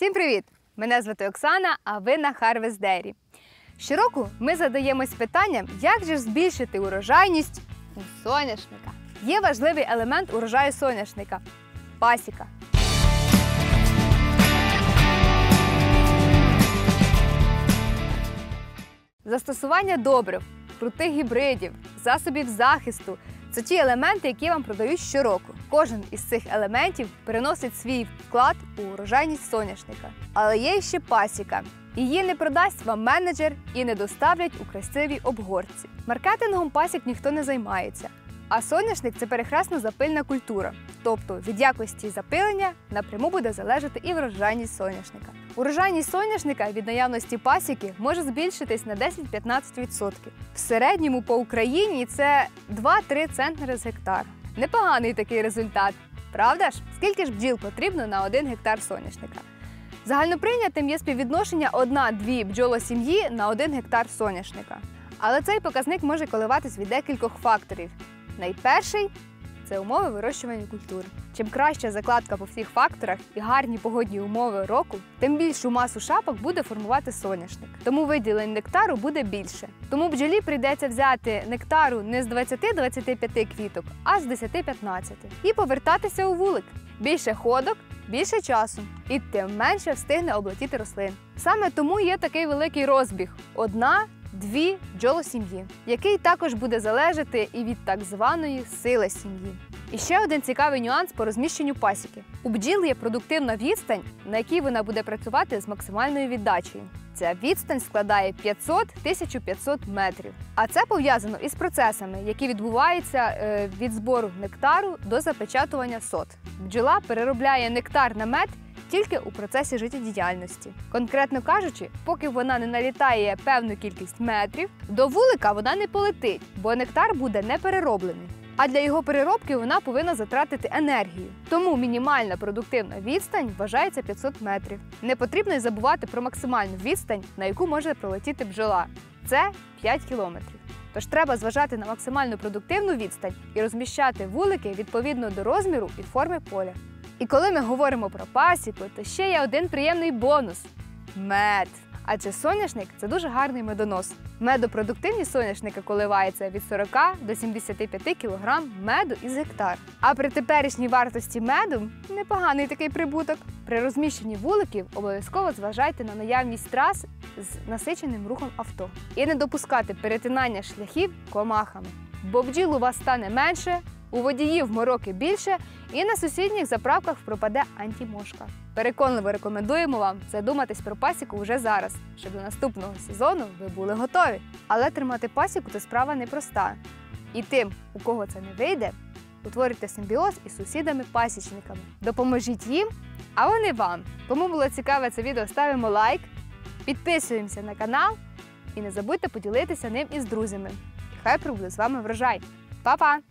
Всім привіт! Мене звати Оксана, а ви на Harvest Dairy. Щороку ми задаємось питанням, як же збільшити урожайність у соняшника. Є важливий елемент урожаю соняшника пасіка. Застосування добрив, крутих гібридів, засобів захисту це ті елементи, які вам продають щороку. Кожен із цих елементів переносить свій вклад у урожайність соняшника. Але є ще пасіка. Її не продасть вам менеджер і не доставлять у красивій обгорці. Маркетингом пасік ніхто не займається. А соняшник це перехресна запильна культура. Тобто від якості запилення напряму буде залежати і врожайність соняшника. Урожайність соняшника від наявності пасіки може збільшитись на 10-15%. В середньому по Україні це 2-3 центнери з гектара. Непоганий такий результат. Правда ж? Скільки ж бджіл потрібно на 1 гектар соняшника? Загальноприйнятим є співвідношення 1-2 бджолосім'ї на 1 гектар соняшника. Але цей показник може коливатись від декількох факторів. Найперший це умови вирощування культур. Чим краща закладка по всіх факторах і гарні погодні умови року, тим більшу масу шапок буде формувати соняшник. Тому виділень нектару буде більше. Тому бджолі прийдеться взяти нектару не з 20-25 квіток, а з 10-15 і повертатися у вулик. Більше ходок, більше часу, і тим менше встигне облетіти рослин. Саме тому є такий великий розбіг: одна. Дві бджолосім'ї, який також буде залежати і від так званої сили сім'ї. І ще один цікавий нюанс по розміщенню пасіки. У бджіл є продуктивна відстань, на якій вона буде працювати з максимальною віддачею. Ця відстань складає 500-1500 метрів. А це пов'язано із процесами, які відбуваються е, від збору нектару до запечатування сот. Бджола переробляє нектар на мед тільки у процесі життєдіяльності. Конкретно кажучи, поки вона не налітає певну кількість метрів, до вулика вона не полетить, бо нектар буде не перероблений. А для його переробки вона повинна затратити енергію. Тому мінімальна продуктивна відстань вважається 500 метрів. Не потрібно й забувати про максимальну відстань, на яку може пролетіти бджола. Це 5 кілометрів. Тож треба зважати на максимальну продуктивну відстань і розміщати вулики відповідно до розміру і форми поля. І коли ми говоримо про пасіку, то ще є один приємний бонус мед. Адже соняшник це дуже гарний медонос. Медопродуктивність соняшника коливається від 40 до 75 кг меду із гектар. А при теперішній вартості меду непоганий такий прибуток. При розміщенні вуликів обов'язково зважайте на наявність трас з насиченим рухом авто і не допускати перетинання шляхів комахами. Бо бджіл у вас стане менше, у водіїв мороки більше, і на сусідніх заправках пропаде антимошка. Переконливо рекомендуємо вам задуматись про пасіку вже зараз, щоб до наступного сезону ви були готові. Але тримати пасіку це справа непроста. І тим, у кого це не вийде, утворюйте симбіоз із сусідами-пасічниками. Допоможіть їм, а вони вам. Кому було цікаве це відео, ставимо лайк, підписуємося на канал і не забудьте поділитися ним із друзями. Хай прибуде з вами врожай! Па-па!